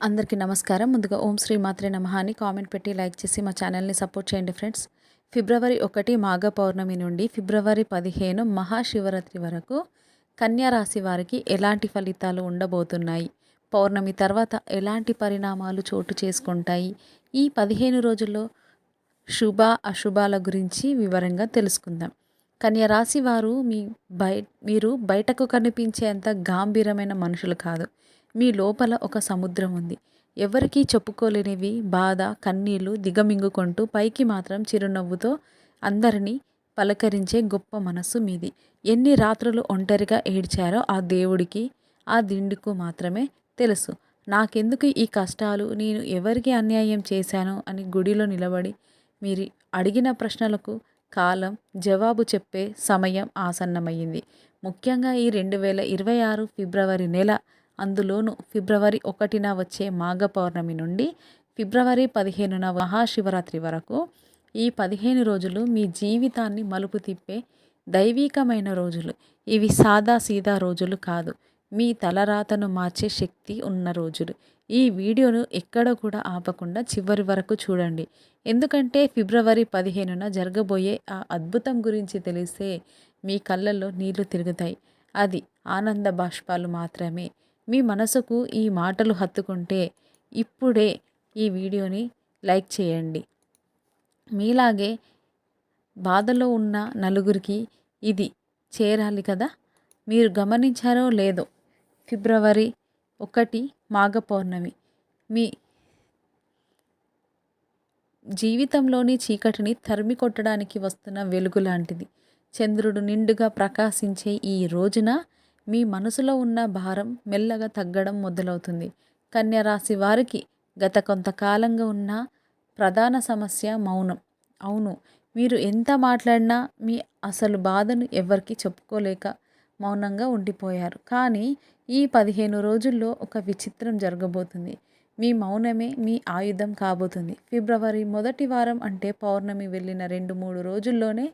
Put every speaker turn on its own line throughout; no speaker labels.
అందరికీ నమస్కారం. ముందుగా ఓం శ్రీ మాత్రే నమః అని కామెంట్ పెట్టి లైక్ చేసి మా ఛానల్ని సపోర్ట్ చేయండి ఫ్రెండ్స్. ఫిబ్రవరి ఒకటి మాఘ పౌర్ణమి నుండి ఫిబ్రవరి పదిహేను మహాశివరాత్రి వరకు కన్యారాశి వారికి ఎలాంటి ఫలితాలు ఉండబోతున్నాయి? పౌర్ణమి తర్వాత ఎలాంటి పరిణామాలు చోటు చేసుకుంటాయి? ఈ పదిహేను రోజుల్లో శుభ అశుభాల గురించి వివరంగా తెలుసుకుందాం. కన్యరాశి వారు మీ బయ మీరు బయటకు కనిపించేంత గాంభీరమైన మనుషులు కాదు. మీ లోపల ఒక సముద్రం ఉంది. ఎవరికీ చెప్పుకోలేనివి బాధ కన్నీళ్ళు దిగమింగుకుంటూ పైకి మాత్రం చిరునవ్వుతో అందరినీ పలకరించే గొప్ప మనస్సు మీది. ఎన్ని రాత్రులు ఒంటరిగా ఏడ్చారో ఆ దేవుడికి ఆ దిండుకు మాత్రమే తెలుసు. నాకెందుకు ఈ కష్టాలు? నేను ఎవరికి అన్యాయం చేశాను? అని గుడిలో నిలబడి మీరు అడిగిన ప్రశ్నలకు కాలం జవాబు చెప్పే సమయం ఆసన్నమయ్యింది. ముఖ్యంగా ఈ రెండు వేల ఇరవై ఆరు ఫిబ్రవరి నెల అందులోనూ ఫిబ్రవరి ఒకటిన వచ్చే మాఘ పౌర్ణమి నుండి ఫిబ్రవరి పదిహేనున మహాశివరాత్రి వరకు ఈ పదిహేను రోజులు మీ జీవితాన్ని మలుపు తిప్పే దైవీకమైన రోజులు. ఇవి సాదా సీదా రోజులు కాదు. మీ తలరాతను మార్చే శక్తి ఉన్న రోజులు. ఈ వీడియోను ఎక్కడ కూడా ఆపకుండా చివరి వరకు చూడండి. ఎందుకంటే ఫిబ్రవరి పదిహేనున జరగబోయే ఆ అద్భుతం గురించి తెలిస్తే మీ కళ్ళల్లో నీళ్ళు తిరుగుతాయి. అది ఆనంద బాష్పాలు మాత్రమే. మీ మనసుకు ఈ మాటలు హత్తుకుంటే ఇప్పుడే ఈ వీడియోని లైక్ చేయండి. మీలాగే బాధలో ఉన్న నలుగురికి ఇది చేరాలి కదా? మీరు గమనించారో లేదో? ఫిబ్రవరి ఒకటి మాఘ పౌర్ణమి మీ జీవితంలోని చీకటిని తరిమి కొట్టడానికి వస్తున్న వెలుగు లాంటిది. చంద్రుడు నిండుగా ప్రకాశించే ఈ రోజున మీ మనసులో ఉన్న భారం మెల్లగా తగ్గడం మొదలవుతుంది. కన్యరాశి వారికి గత కొంతకాలంగా ఉన్న ప్రధాన సమస్య మౌనం. అవును మీరు ఎంత మాట్లాడినా మీ అసలు బాధను ఎవరికి చెప్పుకోలేక మౌనంగా ఉండిపోయారు. కానీ ఈ పదిహేను రోజుల్లో ఒక విచిత్రం జరగబోతుంది. మీ మౌనమే మీ ఆయుధం కాబోతుంది. ఫిబ్రవరి మొదటి వారం అంటే పౌర్ణమి వెళ్ళిన రెండు మూడు రోజుల్లోనే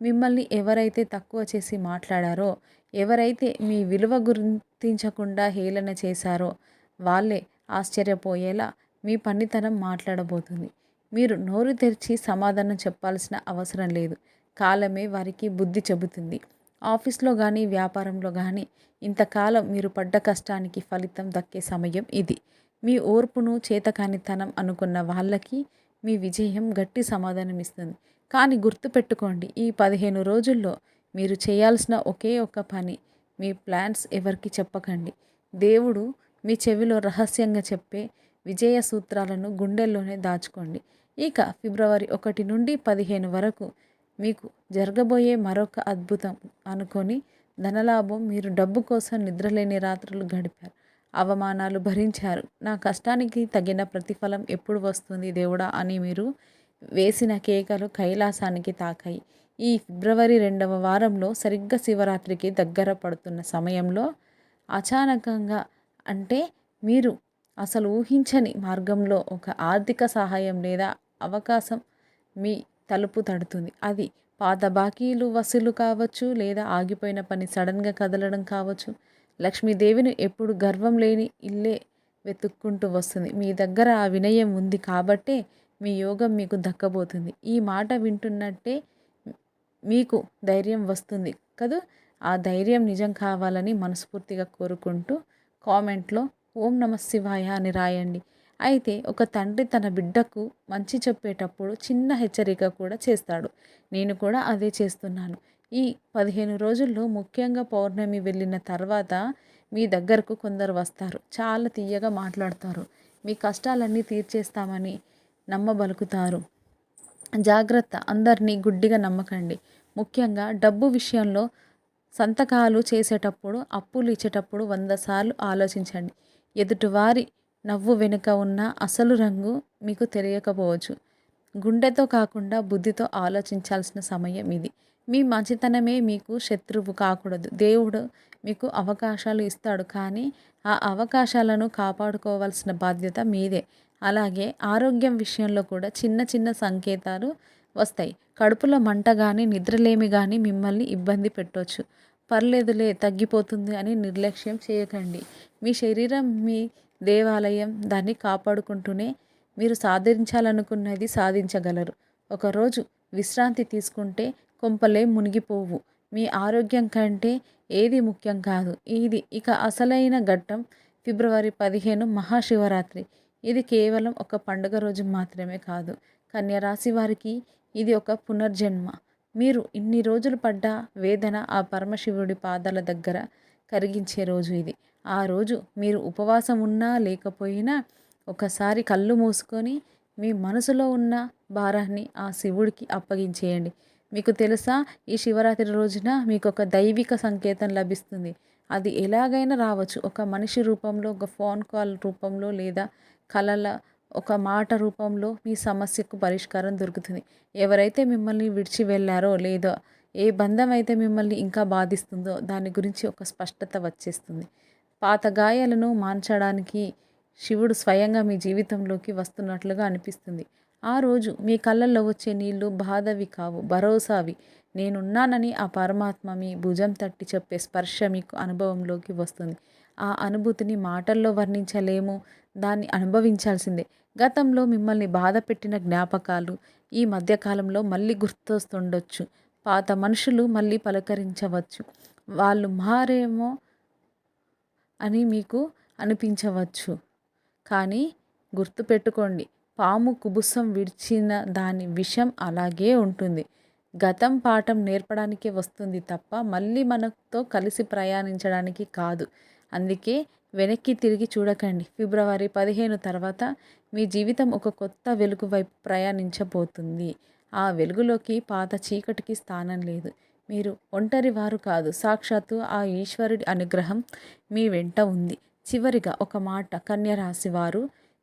మిమ్మల్ని ఎవరైతే తక్కువ చేసి మాట్లాడారో ఎవరైతే మీ విలువ గుర్తించకుండా హేళన చేశారో వాళ్ళే ఆశ్చర్యపోయేలా మీ పనితనం మాట్లాడబోతుంది. మీరు నోరు తెరిచి సమాధానం చెప్పాల్సిన అవసరం లేదు. కాలమే వారికి బుద్ధి చెబుతుంది. ఆఫీస్లో కానీ వ్యాపారంలో కానీ ఇంతకాలం మీరు పడ్డ కష్టానికి ఫలితం దక్కే సమయం ఇది. మీ ఓర్పును చేతకానితనం అనుకున్న వాళ్ళకి మీ విజయం గట్టి సమాధానం ఇస్తుంది కానీ గుర్తుపెట్టుకోండి ఈ పదిహేను రోజుల్లో మీరు చేయాల్సిన ఒకే ఒక్క పని మీ ప్లాన్స్ ఎవరికి చెప్పకండి. దేవుడు మీ చెవిలో రహస్యంగా చెప్పే విజయ సూత్రాలను గుండెల్లోనే దాచుకోండి. ఇక ఫిబ్రవరి ఒకటి నుండి పదిహేను వరకు మీకు జరగబోయే మరొక అద్భుతం అనుకొని ధనలాభం మీరు డబ్బు కోసం నిద్రలేని రాత్రులు గడిపారు. అవమానాలు భరించారు. నా కష్టానికి తగిన ప్రతిఫలం ఎప్పుడు వస్తుంది దేవుడా అని మీరు వేసిన కేకలు కైలాసానికి తాకాయి. ఈ ఫిబ్రవరి రెండవ వారంలో సరిగ్గా శివరాత్రికి దగ్గర పడుతున్న సమయంలో అచానకంగా అంటే మీరు అసలు ఊహించని మార్గంలో ఒక ఆర్థిక సహాయం లేదా అవకాశం మీ తలుపు తడుతుంది. అది పాత బాకీలు వసూలు కావచ్చు లేదా ఆగిపోయిన పని సడన్గా కదలడం కావచ్చు. లక్ష్మీదేవిని ఎప్పుడు గర్వం లేని ఇల్లే వెతుక్కుంటూ వస్తుంది. మీ దగ్గర ఆ వినయం ఉంది కాబట్టే మీ యోగం మీకు దక్కబోతుంది. ఈ మాట వింటున్నట్టే మీకు ధైర్యం వస్తుంది కదూ? ఆ ధైర్యం నిజం కావాలని మనస్ఫూర్తిగా కోరుకుంటూ కామెంట్లో ఓం నమ శివాయ అని రాయండి. అయితే ఒక తండ్రి తన బిడ్డకు మంచి చెప్పేటప్పుడు చిన్న హెచ్చరిక కూడా చేస్తాడు. నేను కూడా అదే చేస్తున్నాను. ఈ పదిహేను రోజుల్లో ముఖ్యంగా పౌర్ణమి వెళ్ళిన తర్వాత మీ దగ్గరకు కొందరు వస్తారు. చాలా తీయగా మాట్లాడతారు. మీ కష్టాలన్నీ తీర్చేస్తామని నమ్మబలుకుతారు. జాగ్రత్త. అందరినీ గుడ్డిగా నమ్మకండి. ముఖ్యంగా డబ్బు విషయంలో సంతకాలు చేసేటప్పుడు అప్పులు ఇచ్చేటప్పుడు వంద సార్లు ఆలోచించండి. ఎదుటివారి నవ్వు వెనుక ఉన్న అసలు రంగు మీకు తెలియకపోవచ్చు. గుండెతో కాకుండా బుద్ధితో ఆలోచించాల్సిన సమయం ఇది. మీ మంచితనమే మీకు శత్రువు కాకూడదు. దేవుడు మీకు అవకాశాలు ఇస్తాడు కానీ ఆ అవకాశాలను కాపాడుకోవాల్సిన బాధ్యత మీదే. అలాగే ఆరోగ్యం విషయంలో కూడా చిన్న చిన్న సంకేతాలు వస్తాయి. కడుపులో మంట కానీ నిద్రలేమి కానీ మిమ్మల్ని ఇబ్బంది పెట్టవచ్చు పర్లేదులే తగ్గిపోతుంది అని నిర్లక్ష్యం చేయకండి. మీ శరీరం మీ దేవాలయం దాన్ని కాపాడుకుంటూనే మీరు సాధించాలనుకున్నది సాధించగలరు. ఒకరోజు విశ్రాంతి తీసుకుంటే కొంపలే మునిగిపోవు. మీ ఆరోగ్యం కంటే ఏది ముఖ్యం కాదు. ఇది ఇక అసలైన ఘట్టం. ఫిబ్రవరి పదిహేను మహాశివరాత్రి. ఇది కేవలం ఒక పండుగ రోజు మాత్రమే కాదు. కన్యరాశి వారికి ఇది ఒక పునర్జన్మ. మీరు ఇన్ని రోజులు పడ్డ వేదన ఆ పరమశివుడి పాదాల దగ్గర కరిగించే రోజు ఇది. ఆ రోజు మీరు ఉపవాసం ఉన్నా లేకపోయినా ఒకసారి కళ్ళు మూసుకొని మీ మనసులో ఉన్న భారాన్ని ఆ శివుడికి అప్పగించేయండి. మీకు తెలుసా? ఈ శివరాత్రి రోజున మీకు ఒక దైవిక సంకేతం లభిస్తుంది. అది ఎలాగైనా రావచ్చు. ఒక మనిషి రూపంలో ఒక ఫోన్ కాల్ రూపంలో లేదా కళల ఒక మాట రూపంలో మీ సమస్యకు పరిష్కారం దొరుకుతుంది. ఎవరైతే మిమ్మల్ని విడిచి వెళ్ళారో లేదో ఏ బంధం అయితే మిమ్మల్ని ఇంకా బాధిస్తుందో దాని గురించి ఒక స్పష్టత వచ్చేస్తుంది. పాత గాయాలను మాన్చడానికి శివుడు స్వయంగా మీ జీవితంలోకి వస్తున్నట్లుగా అనిపిస్తుంది. ఆ రోజు మీ కళ్ళల్లో వచ్చే నీళ్ళు బాధవి కావు భరోసావి. నేనున్నానని ఆ పరమాత్మ మీ భుజం తట్టి చెప్పే స్పర్శ మీకు అనుభవంలోకి వస్తుంది. ఆ అనుభూతిని మాటల్లో వర్ణించలేము దాన్ని అనుభవించాల్సిందే. గతంలో మిమ్మల్ని బాధ పెట్టిన జ్ఞాపకాలు ఈ మధ్యకాలంలో మళ్ళీ గుర్తొస్తుండొచ్చు. పాత మనుషులు మళ్ళీ పలకరించవచ్చు. వాళ్ళు మారేమో అని మీకు అనిపించవచ్చు. కానీ గుర్తుపెట్టుకోండి పాము కుబుసం విడిచిన దాని విషం అలాగే ఉంటుంది. గతం పాఠం నేర్పడానికే వస్తుంది తప్ప మళ్ళీ మనతో కలిసి ప్రయాణించడానికి కాదు. అందుకే వెనక్కి తిరిగి చూడకండి. ఫిబ్రవరి పదిహేను తర్వాత మీ జీవితం ఒక కొత్త వెలుగు వైపు ప్రయాణించబోతుంది. ఆ వెలుగులోకి పాత చీకటికి స్థానం లేదు. మీరు ఒంటరి వారు కాదు. సాక్షాత్తు ఆ ఈశ్వరుడి అనుగ్రహం మీ వెంట ఉంది. చివరిగా ఒక మాట కన్యరాశి వారు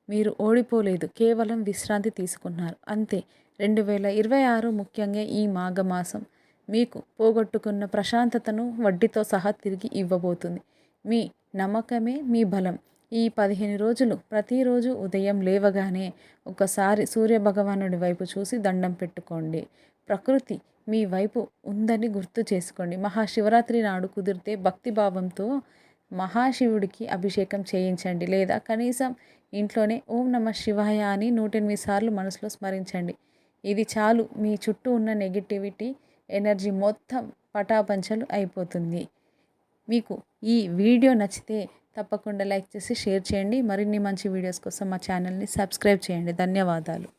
మీరు ఓడిపోలేదు కేవలం విశ్రాంతి తీసుకున్నారు. అంతే రెండు వేల ఇరవై ఆరు ముఖ్యంగా ఈ మాఘమాసం మీకు పోగొట్టుకున్న ప్రశాంతతను వడ్డీతో సహా తిరిగి ఇవ్వబోతుంది. మీ నమ్మకమే మీ బలం. ఈ పదిహేను రోజులు ప్రతిరోజు ఉదయం లేవగానే ఒకసారి సూర్యభగవానుడి వైపు చూసి దండం పెట్టుకోండి. ప్రకృతి మీ వైపు ఉందని గుర్తు చేసుకోండి. మహాశివరాత్రి నాడు కుదిరితే భక్తిభావంతో మహాశివుడికి అభిషేకం చేయించండి లేదా కనీసం ఇంట్లోనే ఓం నమ శివాయ అని నూట ఎనిమిది సార్లు మనసులో స్మరించండి. ఇది చాలు మీ చుట్టూ ఉన్న నెగిటివిటీ ఎనర్జీ మొత్తం పటాపంచలు అయిపోతుంది. మీకు ఈ వీడియో నచ్చితే తప్పకుండా లైక్ చేసి షేర్ చేయండి. మరిన్ని మంచి వీడియోస్ కోసం మా ఛానల్ని సబ్స్క్రైబ్ చేయండి. ధన్యవాదాలు.